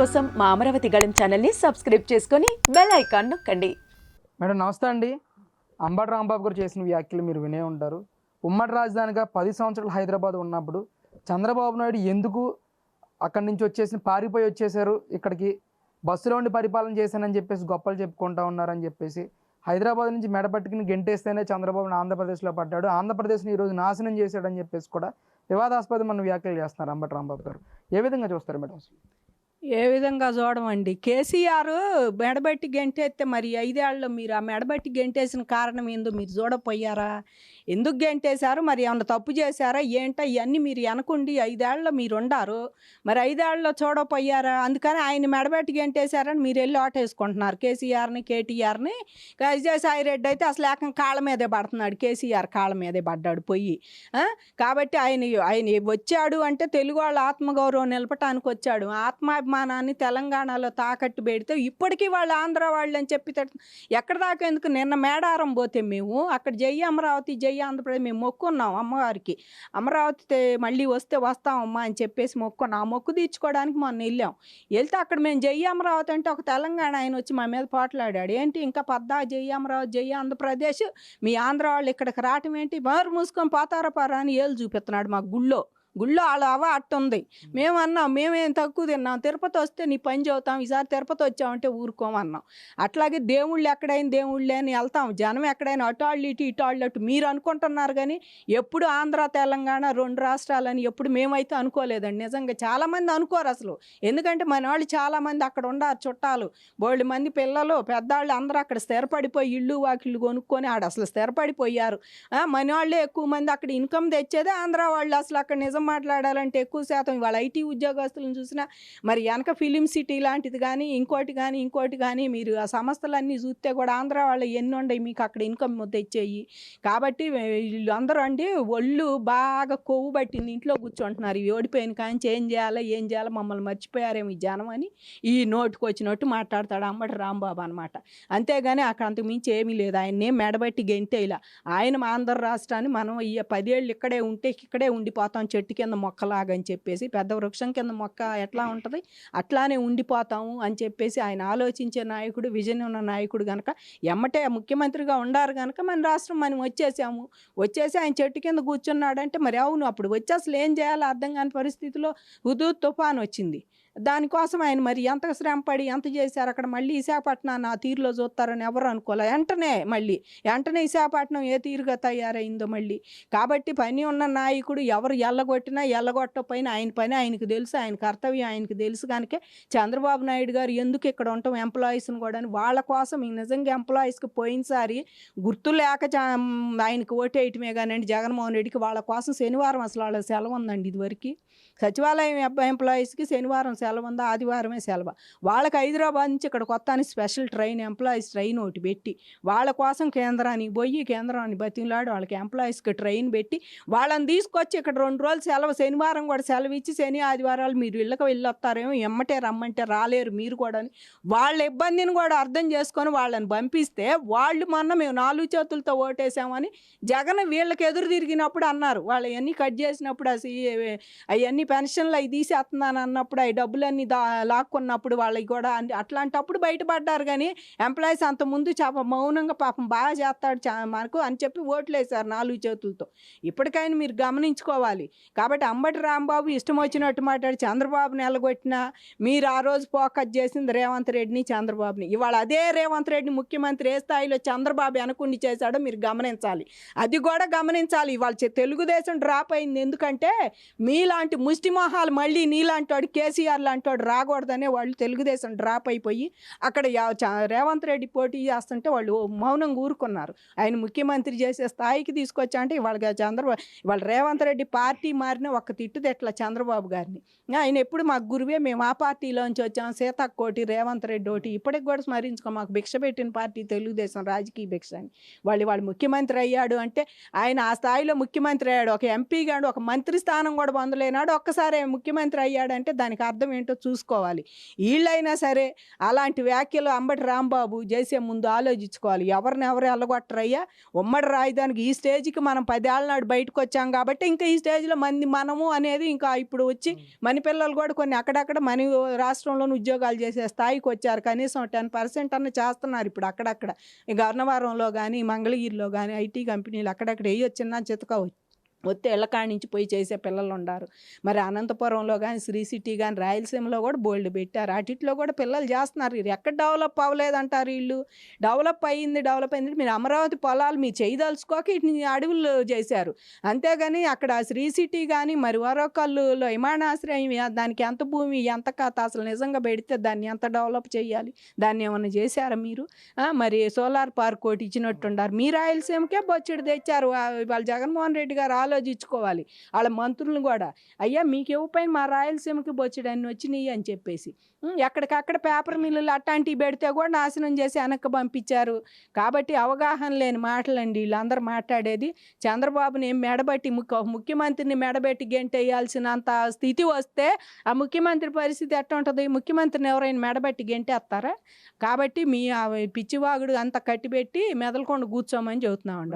కోసం మా అమరావతి గళం ఛానల్ని సబ్స్క్రైబ్ చేసుకొని బెల్ ఐకాన్ నొక్కండి. మేడం నమస్తే అండి. అంబటి రాంబాబు గారు చేసిన వ్యాఖ్యలు మీరు వినే ఉంటారు. ఉమ్మడి రాజధానిగా పది సంవత్సరాలు హైదరాబాద్ ఉన్నప్పుడు చంద్రబాబు నాయుడు ఎందుకు అక్కడి నుంచి వచ్చేసి పారిపోయి వచ్చేసారు? ఇక్కడికి బస్సులో ఉండి పరిపాలన చేశానని చెప్పేసి గొప్పలు చెప్పుకుంటా ఉన్నారని చెప్పేసి హైదరాబాద్ నుంచి మెడపట్టుకుని గెంటేస్తేనే చంద్రబాబు ఆంధ్రప్రదేశ్లో పడ్డాడు. ఆంధ్రప్రదేశ్ని ఈరోజు నాశనం చేశాడని చెప్పేసి కూడా వివాదాస్పదమైన వ్యాఖ్యలు చేస్తున్నారు అంబటి రాంబాబు గారు. ఏ విధంగా చూస్తారు మేడం ఏ విధంగా చూడమండి? కేసీఆర్ మెడబెట్టి గెంటేస్తే మరి ఐదేళ్ళలో మీరు ఆ మెడబెట్టి గెంటేసిన కారణం ఏందో మీరు చూడపోయారా? ఎందుకు గెంటేశారు? మరి ఏమన్నా తప్పు చేశారా? ఏంటో ఇవన్నీ మీరు వెనకుండి ఐదేళ్ళలో మీరు ఉండారు మరి ఐదేళ్ళలో చూడపోయారా? అందుకని ఆయన మెడబెట్టి గెంటేశారని మీరు వెళ్ళి ఓటేసుకుంటున్నారు కేసీఆర్ని కేటీఆర్ని. విజయసాయి రెడ్డి అయితే అసలు ఏకం కాళ్ళ మీదే పడుతున్నాడు. కేసీఆర్ కాళ్ళ మీదే పడ్డాడు పొయ్యి. కాబట్టి ఆయన ఆయన వచ్చాడు అంటే తెలుగు వాళ్ళ ఆత్మగౌరవం నిలపటానికి వచ్చాడు. ఆత్మాభిమానాన్ని తెలంగాణలో తాకట్టు పెడితే ఇప్పటికీ వాళ్ళు ఆంధ్ర వాళ్ళు అని చెప్పి ఎక్కడ దాకా ఎందుకు? నిన్న మేడారం పోతే మేము అక్కడ జై అమరావతి జై ఆంధ్రప్రదేశ్ మేము మొక్కున్నాం అమ్మవారికి. అమరావతి మళ్ళీ వస్తే వస్తామమ్మా అని చెప్పేసి మొక్కున్నాం. ఆ మొక్కు తీర్చుకోవడానికి మొన్న వెళ్ళాం. వెళ్తే అక్కడ మేము జై అమరావతి అంటే ఒక తెలంగాణ ఆయన వచ్చి మా మీద పోట్లాడాడు. ఏంటి? ఇంకా పద్దా జై అమరావతి జై ఆంధ్రప్రదేశ్? మీ ఆంధ్ర వాళ్ళు ఇక్కడికి రావటం ఏంటి? బారు మూసుకొని పోతారా పారా అని ఏళ్ళు చూపిస్తున్నాడు మా గుళ్ళో. గుళ్ళో వాళ్ళ అవ అట్టుంది. మేము అన్నాం మేమేం తక్కువ తిన్నాం. తిరుపతి వస్తే నీ పని చదువుతాం ఈసారి తిరుపతి వచ్చామంటే ఊరుకోమన్నాం. అట్లాగే దేవుళ్ళు ఎక్కడైనా దేవుళ్ళే అని వెళ్తాం. జనం ఎక్కడైనా అటాళ్ళు ఇటు ఇటాళ్ళు అటు మీరు అనుకుంటున్నారు కానీ ఎప్పుడు ఆంధ్ర తెలంగాణ రెండు రాష్ట్రాలని ఎప్పుడు మేమైతే అనుకోలేదండి. నిజంగా చాలామంది అనుకోరు అసలు. ఎందుకంటే మన వాళ్ళు చాలామంది అక్కడ ఉండారు చుట్టాలు. బోళ్ళు మంది పిల్లలు పెద్దవాళ్ళు అందరూ అక్కడ స్థిరపడిపోయి ఇళ్ళు వాకిళ్ళు కొనుక్కొని ఆడ అసలు స్థిరపడిపోయారు. మన వాళ్ళే ఎక్కువ మంది అక్కడ ఇన్కమ్ తెచ్చేదే ఆంధ్ర వాళ్ళు అసలు అక్కడ నిజం మాట్లాడాలంటే ఎక్కువ శాతం వాళ్ళ ఐటీ ఉద్యోగస్తులను చూసినా మరి వెనక ఫిలిం సిటీ లాంటిది కానీ ఇంకోటి కానీ ఇంకోటి కానీ మీరు ఆ సంస్థలన్నీ చూస్తే కూడా ఆంధ్ర వాళ్ళు ఎన్ని ఉండయి మీకు అక్కడ ఇన్కమ్ తెచ్చేయి. కాబట్టి వీళ్ళు అందరూ అండి ఒళ్ళు బాగా కొవ్వు పట్టింది ఇంట్లో కూర్చుంటున్నారు. ఇవి ఓడిపోయిన కానీ ఏం చేయాలో ఏం చేయాలో మమ్మల్ని మర్చిపోయారేమో ఈ జనం అని ఈ నోటుకు వచ్చినట్టు మాట్లాడతాడు అమ్మట రాంబాబు అనమాట అంతేగాని అక్కడ అంతకు మించి ఏమీ లేదు. ఆయన్నే మెడబెట్టి గెంటే ఇలా ఆయన మా ఆంధ్ర రాష్ట్రాన్ని మనం ఈ పదేళ్ళు ఇక్కడే ఉంటే ఇక్కడే ఉండిపోతాం చెట్టు కింద మొక్కలాగని చెప్పేసి పెద్ద వృక్షం కింద మొక్క ఎట్లా ఉంటుంది? అట్లానే ఉండిపోతాము అని చెప్పేసి ఆయన ఆలోచించే నాయకుడు విజన్ ఉన్న నాయకుడు కనుక ఎమ్మటే ముఖ్యమంత్రిగా ఉండారు కనుక మన రాష్ట్రం మనం వచ్చేసాము. వచ్చేసి ఆయన చెట్టు కింద కూర్చున్నాడంటే మరి అవును అప్పుడు వచ్చి అసలు ఏం చేయాలో అర్థం కాని పరిస్థితిలో హుదూ తుఫాన్ వచ్చింది. దానికోసం ఆయన మరి ఎంత శ్రమ పడి ఎంత చేశారు? అక్కడ మళ్ళీ విశాఖపట్నాన్ని ఆ తీరులో చూస్తారని ఎవరు అనుకోలే. వెంటనే మళ్ళీ వెంటనే విశాఖపట్నం ఏ తీరుగా తయారైందో మళ్ళీ. కాబట్టి పని ఉన్న నాయకుడు ఎవరు ఎల్లగొట్టినా ఎల్లగొట్టకపోయినా ఆయన పని ఆయనకు తెలుసు ఆయన కర్తవ్యం ఆయనకు తెలుసు కనుక చంద్రబాబు నాయుడు గారు ఎందుకు ఇక్కడ ఉంటాం ఎంప్లాయీస్ని కూడా అని వాళ్ళ కోసం నిజంగా ఎంప్లాయీస్కి పోయినసారి గుర్తు లేక చా- ఆయనకు ఓటేయటమే కానండి జగన్మోహన్ రెడ్డికి. వాళ్ళ కోసం శనివారం అసలు వాళ్ళ సెలవు ఉందండి ఇదివరకు. సచివాలయం ఎంప్లాయీస్కి శనివారం సెలవు ఉందా? ఆదివారమే సెలవు? వాళ్ళకి హైదరాబాద్ నుంచి ఇక్కడ కొత్త అని స్పెషల్ ట్రైన్ ఎంప్లాయీస్ ట్రైన్ ఒకటి పెట్టి వాళ్ళ కోసం కేంద్రానికి పోయి కేంద్రాన్ని బతిలాడు వాళ్ళకి ఎంప్లాయీస్కి ట్రైన్ పెట్టి వాళ్ళని తీసుకొచ్చి ఇక్కడ రెండు రోజులు సెలవు శనివారం కూడా సెలవు ఇచ్చి శని ఆదివారాలు మీరు ఇళ్ళకి వెళ్ళొస్తారేమో ఎమ్మటే రమ్మంటే రాలేరు మీరు కూడా అని. వాళ్ళ ఇబ్బందిని కూడా అర్థం చేసుకొని వాళ్ళని పంపిస్తే వాళ్ళు మొన్న మేము నాలుగు చేతులతో ఓటేసామని జగన్ వీళ్ళకి ఎదురు తిరిగినప్పుడు అన్నారు. వాళ్ళు అవన్నీ కట్ చేసినప్పుడు అసలు అవన్నీ పెన్షన్లు అవి తీసేస్తున్నాను అన్నప్పుడు అవి డబ్బులన్నీ దా లాక్కున్నప్పుడు వాళ్ళకి కూడా అట్లాంటప్పుడు బయటపడ్డారు కానీ ఎంప్లాయీస్ అంత ముందు చాప మౌనంగా పాపం బాగా చేస్తాడు చా- మనకు అని చెప్పి ఓట్లు వేశారు నాలుగు చేతులతో. ఇప్పటికైనా మీరు గమనించుకోవాలి. కాబట్టి అంబటి రాంబాబు ఇష్టం వచ్చినట్టు మాట్లాడి చంద్రబాబుని ఎలగొట్టినా మీరు ఆ రోజు ఫోకస్ చేసింది రేవంత్ రెడ్డిని చంద్రబాబుని. ఇవాళ అదే రేవంత్ రెడ్డి ముఖ్యమంత్రి ఏ స్థాయిలో చంద్రబాబు అనుకుండి చేశాడో మీరు గమనించాలి. అది కూడా గమనించాలి. ఇవాళ తెలుగుదేశం డ్రాప్ అయింది. ఎందుకంటే మీలాంటి ముస్ ముష్టిమోహాలు మళ్ళీ నీలాంటాడు కేసీఆర్ లాంటి రాకూడదనే వాళ్ళు తెలుగుదేశం డ్రాప్ అయిపోయి అక్కడ రేవంత్ రెడ్డి పోటీ చేస్తుంటే వాళ్ళు మౌనంగా ఊరుకున్నారు. ఆయన ముఖ్యమంత్రి చేసే స్థాయికి తీసుకొచ్చా అంటే ఇవాళ చంద్రబాబు ఇవాళ రేవంత్ రెడ్డి పార్టీ మారిన ఒక తిట్టు తెట్ల చంద్రబాబు గారిని. ఆయన ఎప్పుడు మాకు గురువే మేము ఆ పార్టీలోంచి వచ్చాం సీతక్కోటి రేవంత్ రెడ్డి ఒకటి ఇప్పటికి కూడా స్మరించుకో మాకు భిక్ష పెట్టిన పార్టీ తెలుగుదేశం రాజకీయ భిక్ష అని. వాళ్ళు వాళ్ళు ముఖ్యమంత్రి అయ్యాడు అంటే ఆయన ఆ స్థాయిలో ముఖ్యమంత్రి అయ్యాడు ఒక ఎంపీ గాడు ఒక మంత్రి స్థానం కూడా పొందలేనాడు ఒక్కసారి ముఖ్యమంత్రి అయ్యాడంటే దానికి అర్థం ఏంటో చూసుకోవాలి. వీళ్ళైనా సరే అలాంటి వ్యాఖ్యలు అంబటి రాంబాబు చేసే ముందు ఆలోచించుకోవాలి. ఎవరిని ఎవరు వెళ్ళగొట్టరయ్యా ఉమ్మడి రాజధానికి ఈ స్టేజ్కి మనం పదేళ్ళ నాడు బయటకు వచ్చాం కాబట్టి ఇంకా ఈ స్టేజ్లో మంది మనము అనేది ఇంకా ఇప్పుడు వచ్చి మన పిల్లలు కూడా కొన్ని అక్కడక్కడ మన రాష్ట్రంలోని ఉద్యోగాలు చేసే స్థాయికి వచ్చారు. కనీసం టెన్ పర్సెంట్ అన్న చేస్తున్నారు ఇప్పుడు అక్కడక్కడ. ఈ గన్నవరంలో కానీ మంగళగిరిలో కానీ ఐటీ కంపెనీలు అక్కడక్కడ ఏ చిన్న చితక వస్తే ఇళ్ళకాడి నుంచి పోయి చేసే పిల్లలు ఉన్నారు మరి అనంతపురంలో కానీ శ్రీ సిటీ కానీ రాయలసీమలో కూడా బోల్డ్ పెట్టారు. అటిట్లో కూడా పిల్లలు చేస్తున్నారు. ఇది ఎక్కడ డెవలప్ అవ్వలేదంటారు వీళ్ళు? డెవలప్ అయ్యింది డెవలప్ అయింది. మీరు అమరావతి పొలాలు మీరు చేయదలుచుకోక వీటిని అడవులు చేశారు. అంతేగాని అక్కడ శ్రీ సిటీ కానీ మరి వరకల్లులో విమానాశ్రయం దానికి ఎంత భూమి ఎంత కథ అసలు నిజంగా పెడితే దాన్ని ఎంత డెవలప్ చేయాలి? దాన్ని ఏమైనా చేశారా మీరు? మరి సోలార్ పార్క్ ఒకటి ఇచ్చినట్టుండారు. మీ రాయలసీమకే బొచ్చుడు తెచ్చారు. వాళ్ళు జగన్మోహన్ రెడ్డి గారు ఆలోచించుకోవాలి. వాళ్ళ మంత్రులను కూడా అయ్యా మీకు ఇవ్వపోయిన మా రాయలసీమకి బొచ్చుడు అన్ని వచ్చినాయి అని చెప్పేసి. ఎక్కడికక్కడ పేపర్ మిల్లులు అట్లాంటివి పెడితే కూడా నాశనం చేసి వెనక్కి పంపించారు. కాబట్టి అవగాహన లేని మాటలండి వీళ్ళందరూ మాట్లాడేది. చంద్రబాబుని ఏం మెడబట్టి ముఖ్య ముఖ్యమంత్రిని మెడబెట్టి గెంటేయాల్సినంత స్థితి వస్తే ఆ ముఖ్యమంత్రి పరిస్థితి ఎట్లా ఉంటుంది? ముఖ్యమంత్రిని ఎవరైనా మెడబెట్టి గెంటేస్తారా? కాబట్టి మీ పిచ్చివాగుడు అంత కట్టిపెట్టి మెదలకుండా కూర్చోమని చెబుతున్నామండి.